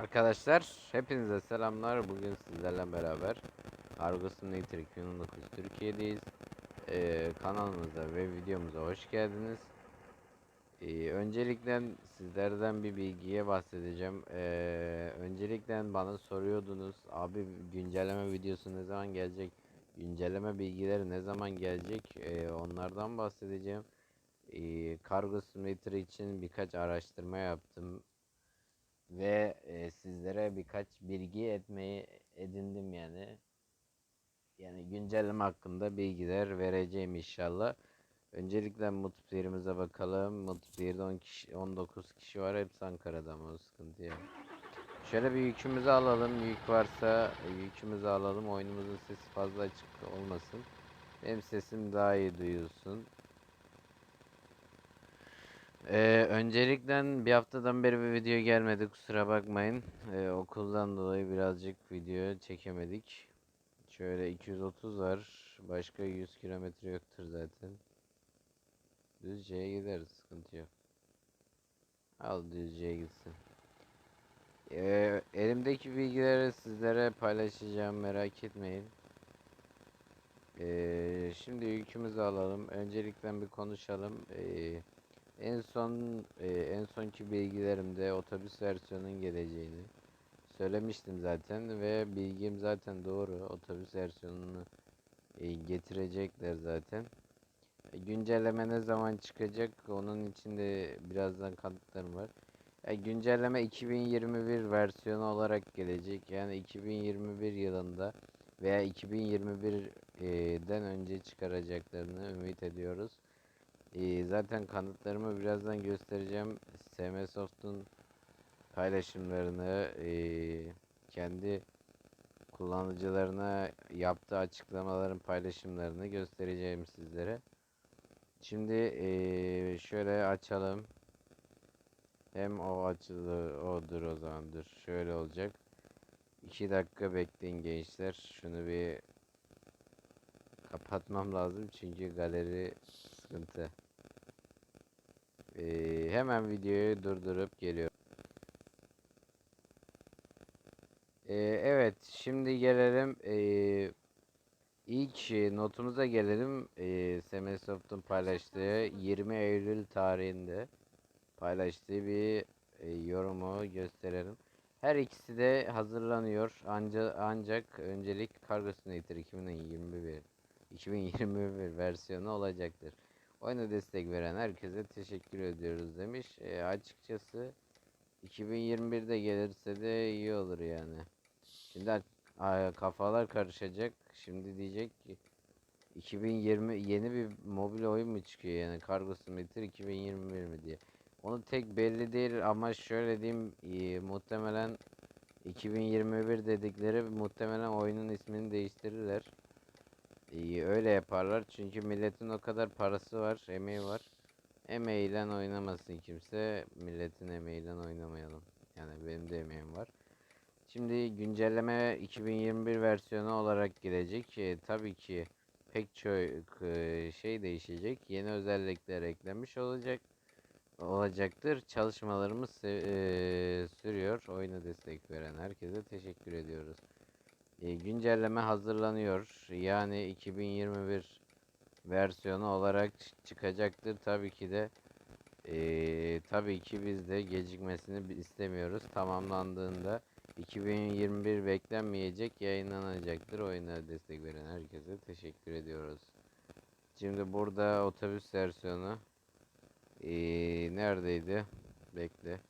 Arkadaşlar hepinize selamlar. Bugün sizlerle beraber Argo Simulator 2019 Türkiye'deyiz. Ee, kanalımıza ve videomuza hoş geldiniz. Ee, öncelikle sizlerden bir bilgiye bahsedeceğim. Ee, öncelikle bana soruyordunuz abi güncelleme videosu ne zaman gelecek? Güncelleme bilgileri ne zaman gelecek? Ee, onlardan bahsedeceğim. Ee, Cargo Simulator için birkaç araştırma yaptım ve e, sizlere birkaç bilgi etmeyi edindim yani. Yani güncelleme hakkında bilgiler vereceğim inşallah. Öncelikle multiplayer'imize bakalım. Multiplayer'de 10 kişi, 19 kişi var. Hepsi Ankara'da ama o sıkıntı yok. Şöyle bir yükümüzü alalım. Yük varsa e, yükümüzü alalım. Oyunumuzun sesi fazla açık olmasın. Benim sesim daha iyi duyulsun. Ee, öncelikle bir haftadan beri bir video gelmedi kusura bakmayın. Ee, okuldan dolayı birazcık video çekemedik. Şöyle 230 var. Başka 100 kilometre yoktur zaten. Düzce'ye gideriz sıkıntı yok. Al Düzce'ye gitsin. Ee, elimdeki bilgileri sizlere paylaşacağım merak etmeyin. Ee, şimdi yükümüzü alalım. Öncelikle bir konuşalım. Ee, en son e, en sonki bilgilerimde otobüs versiyonunun geleceğini söylemiştim zaten ve bilgim zaten doğru. Otobüs versiyonunu e, getirecekler zaten. E, güncelleme ne zaman çıkacak? Onun için de birazdan kanıtlarım var. E, güncelleme 2021 versiyonu olarak gelecek. Yani 2021 yılında veya 2021'den önce çıkaracaklarını ümit ediyoruz. Ee, zaten kanıtlarımı birazdan göstereceğim. SM Soft'un paylaşımlarını ee, kendi kullanıcılarına yaptığı açıklamaların paylaşımlarını göstereceğim sizlere. Şimdi ee, şöyle açalım. Hem o açılı odur o zaman dur. Şöyle olacak. 2 dakika bekleyin gençler. Şunu bir kapatmam lazım çünkü galeri sıkıntı. Ee, hemen videoyu durdurup geliyorum. Ee, evet şimdi gelelim ee, ilk notumuza gelelim. Ee, Semesoft'un paylaştığı 20 Eylül tarihinde paylaştığı bir e, yorumu gösterelim. Her ikisi de hazırlanıyor. Ancak ancak öncelik Cargo Simulator 2021 2021 versiyonu olacaktır. Oyuna destek veren herkese teşekkür ediyoruz demiş. E, açıkçası 2021'de gelirse de iyi olur yani. Şimdi kafalar karışacak. Şimdi diyecek ki 2020 yeni bir mobil oyun mu çıkıyor yani Cargo Simulator 2021 mi diye. Onu tek belli değil ama şöyle diyeyim e, muhtemelen 2021 dedikleri muhtemelen oyunun ismini değiştirirler. İyi öyle yaparlar çünkü milletin o kadar parası var, emeği var. Emeğiyle oynamasın kimse, milletin emeğiyle oynamayalım. Yani benim de emeğim var. Şimdi güncelleme 2021 versiyonu olarak gelecek. E, tabii ki pek çok e, şey değişecek. Yeni özellikler eklenmiş olacak olacaktır. Çalışmalarımız e, sürüyor. Oyuna destek veren herkese teşekkür ediyoruz. E, güncelleme hazırlanıyor. Yani 2021 versiyonu olarak çıkacaktır. Tabii ki de e, tabii ki biz de gecikmesini istemiyoruz. Tamamlandığında 2021 beklenmeyecek yayınlanacaktır. Oyuna destek veren herkese teşekkür ediyoruz. Şimdi burada otobüs versiyonu e, neredeydi? Bekle.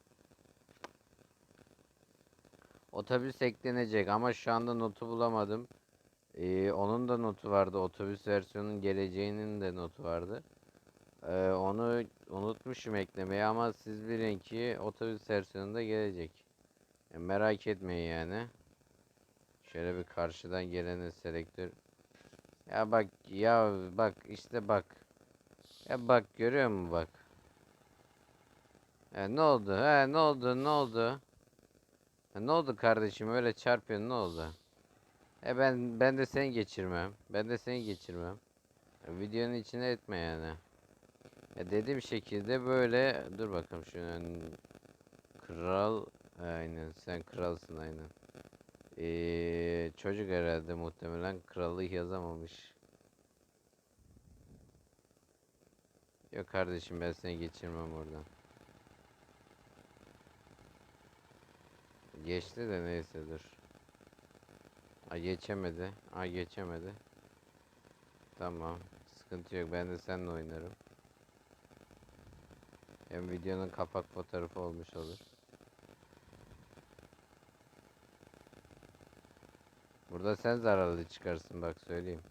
Otobüs eklenecek ama şu anda notu bulamadım. Ee, onun da notu vardı. Otobüs versiyonun geleceğinin de notu vardı. Ee, onu unutmuşum eklemeyi ama siz bilin ki otobüs versiyonunda gelecek. E, merak etmeyin yani. Şöyle bir karşıdan geleni selektör. Ya bak ya bak işte bak. Ya bak görüyor musun bak. E, ne oldu? He ne oldu? Ne oldu? Ne oldu kardeşim? Öyle çarpıyorsun ne oldu? E ben ben de seni geçirmem. Ben de seni geçirmem. Videonun içine etme yani. E, dediğim şekilde böyle dur bakalım şunu kral Aynen sen kralsın aynen. Ee, çocuk herhalde muhtemelen kralı yazamamış. Yok kardeşim ben seni geçirmem oradan. Geçti de neyse dur. Ha geçemedi. Ha geçemedi. Tamam. Sıkıntı yok. Ben de seninle oynarım. Hem videonun kapak fotoğrafı olmuş olur. Burada sen zararlı çıkarsın bak söyleyeyim.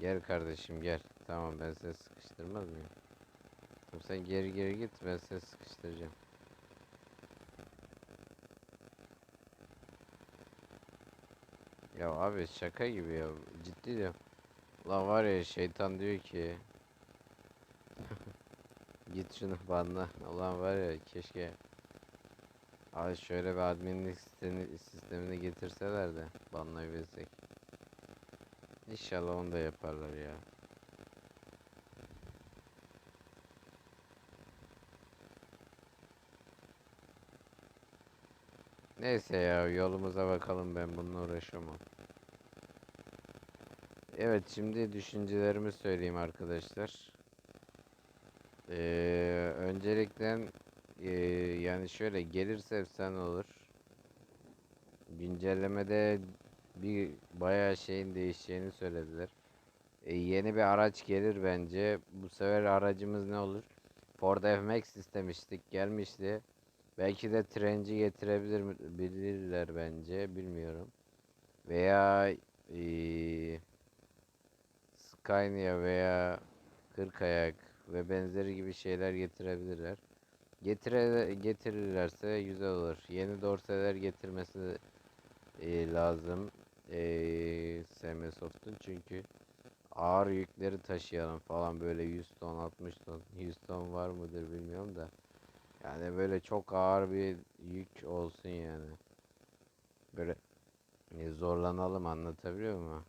Gel kardeşim gel. Tamam ben seni sıkıştırmaz mıyım? Tamam, sen geri geri git ben seni sıkıştıracağım. Ya abi şaka gibi ya. Ciddi diyorum. Lan var ya şeytan diyor ki Git şunu banla. Ulan var ya keşke Abi şöyle bir adminlik sistemi, sistemini getirseler de banlayabilsek. İnşallah onu da yaparlar ya. Neyse ya yolumuza bakalım ben bununla uğraşamam. Evet şimdi düşüncelerimi söyleyeyim arkadaşlar. Ee, öncelikle ee, yani şöyle gelirse efsane olur. Güncellemede bir bayağı şeyin değişeceğini söylediler. Ee, yeni bir araç gelir bence. Bu sefer aracımız ne olur? Ford F-Max istemiştik. Gelmişti. Belki de trenci getirebilir bilirler bence. Bilmiyorum. Veya ee, Scania veya Kırkayak ve benzeri gibi şeyler getirebilirler. Getire, getirirlerse güzel olur. Yeni dorseler getirmesi e, lazım. E, SM Soft'un çünkü ağır yükleri taşıyalım falan böyle 100 ton 60 ton 100 ton var mıdır bilmiyorum da yani böyle çok ağır bir yük olsun yani böyle e, zorlanalım anlatabiliyor muyum?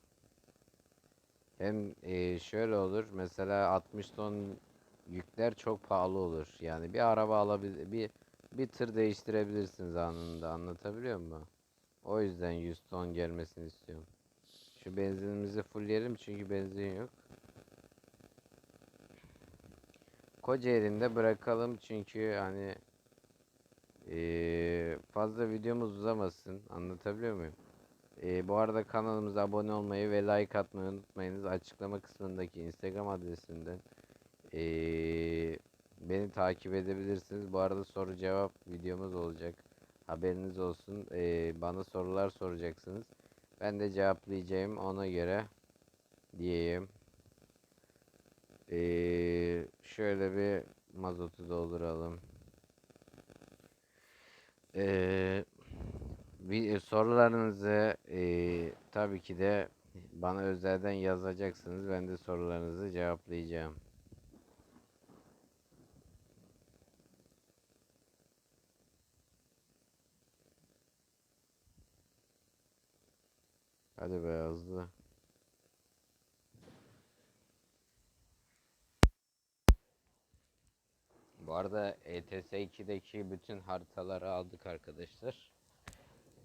Hem e, şöyle olur mesela 60 ton yükler çok pahalı olur. Yani bir araba alabilir bir bir tır değiştirebilirsiniz anında anlatabiliyor muyum? O yüzden 100 ton gelmesini istiyorum. Şu benzinimizi fullleyelim çünkü benzin yok. Kocaeli'nde bırakalım çünkü hani eee, fazla videomuz uzamasın. Anlatabiliyor muyum? Eee, bu arada kanalımıza abone olmayı ve like atmayı unutmayınız. Açıklama kısmındaki Instagram adresinden eee, beni takip edebilirsiniz. Bu arada soru cevap videomuz olacak. Haberiniz olsun. Eee, bana sorular soracaksınız. Ben de cevaplayacağım ona göre diyeyim. Eee, şöyle bir mazotu dolduralım. Eee, bir sorularınızı eee, tabii ki de bana özelden yazacaksınız. Ben de sorularınızı cevaplayacağım. Hadi be hızlı. Bu arada ETS 2'deki bütün haritaları aldık arkadaşlar.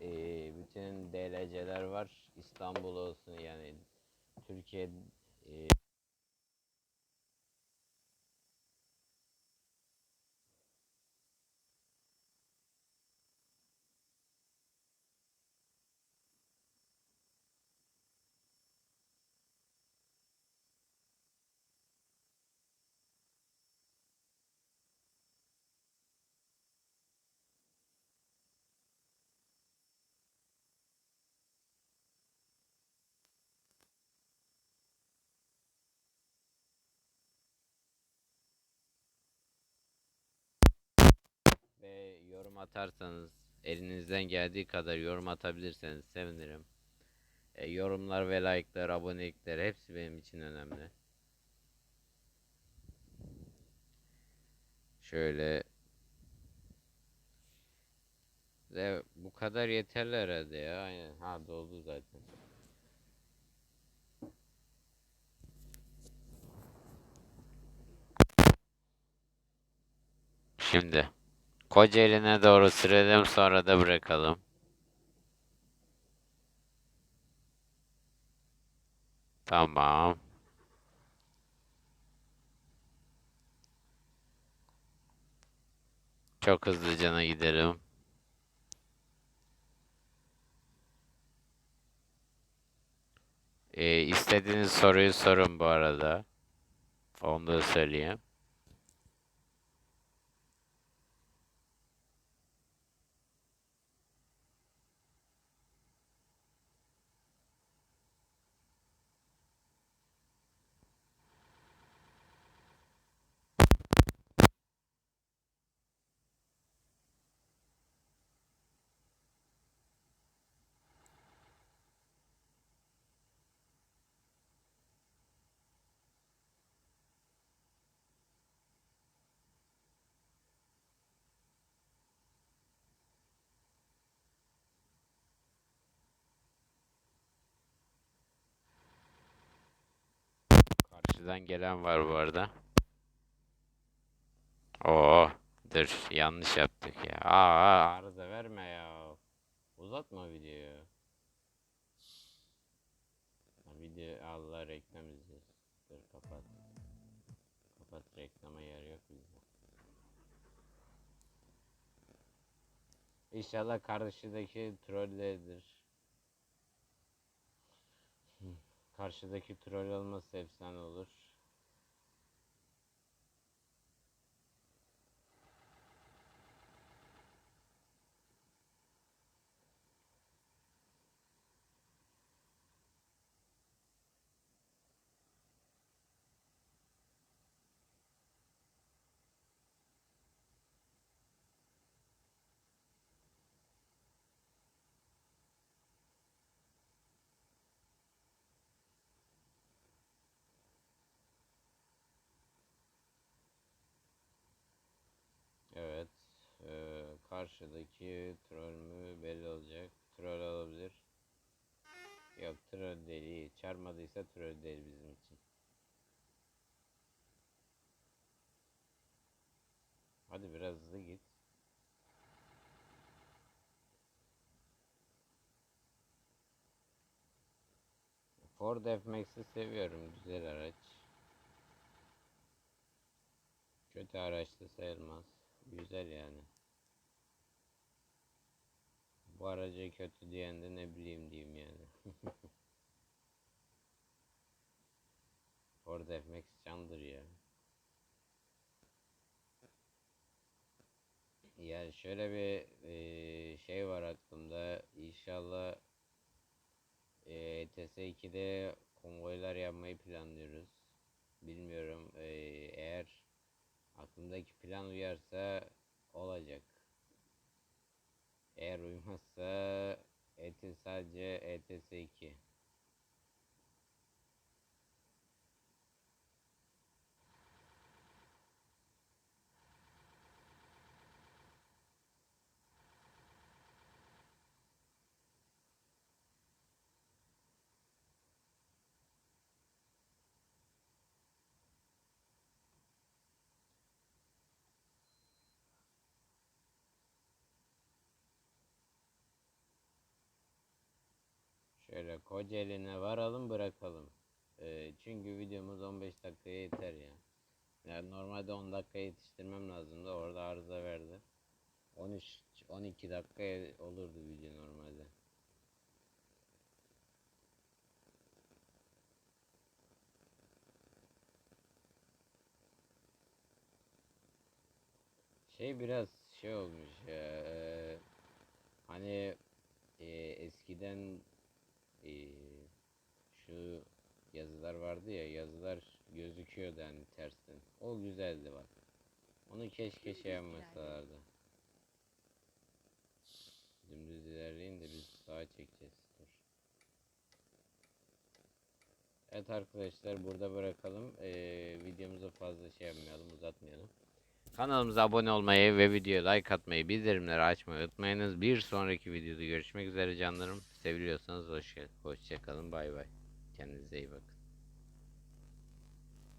Ee, bütün DLC'ler var. İstanbul olsun yani Türkiye e, ve yorum atarsanız elinizden geldiği kadar yorum atabilirseniz sevinirim. E, yorumlar ve like'lar, abonelikler hepsi benim için önemli. Şöyle ve bu kadar yeterli herhalde ya. Aynen. Ha doldu zaten. Şimdi Kocaeli'ne doğru sürelim sonra da bırakalım. Tamam. Çok hızlıcana gidelim. Ee, istediğiniz soruyu sorun bu arada. Onu da söyleyeyim. Karşıdan gelen var bu arada. Oo, dur yanlış yaptık ya. Aa, arıza verme ya. Uzatma videoyu. Video Allah reklam izliyoruz. Dur kapat. Kapat reklama yer yok bizde. İnşallah karşıdaki trollerdir. Karşıdaki troll olmazsa efsane olur. Evet. eee, karşıdaki troll mü belli olacak. Troll olabilir. Yok troll değil. Çarmadıysa troll değil bizim için. Hadi biraz hızlı git. Ford F-Max'i seviyorum. Güzel araç. Kötü araç da sayılmaz. Güzel yani. Bu araca kötü diyen de ne bileyim diyeyim yani. Ford F-Max candır ya. Yani şöyle bir eee, şey var aklımda. İnşallah eee ETS 2'de konvoylar yapmayı planlıyoruz. Bilmiyorum eee, eğer aklımdaki plan uyarsa olacak. Eğer uymazsa ET sadece ETS 2. Şöyle Kocaeli'ne varalım bırakalım. Ee, çünkü videomuz 15 dakikaya yeter ya. Yani normalde 10 dakika yetiştirmem lazımdı. Orada arıza verdi. 13 12 dakika olurdu video normalde. Şey biraz şey olmuş ya. eee, hani eee, eskiden eee, şu yazılar vardı ya yazılar gözüküyordu hani tersten. O güzeldi bak. Onu keşke şey yapmasalardı. Dümdüz ilerleyin de biz sağa çekeceğiz. Dur. Evet arkadaşlar burada bırakalım. Eee videomuzu fazla şey yapmayalım uzatmayalım. Kanalımıza abone olmayı ve videoya like atmayı, bildirimleri açmayı unutmayınız. Bir sonraki videoda görüşmek üzere canlarım. Seviliyorsanız hoş, hoşça kalın. Bay bay. Kendinize iyi bakın.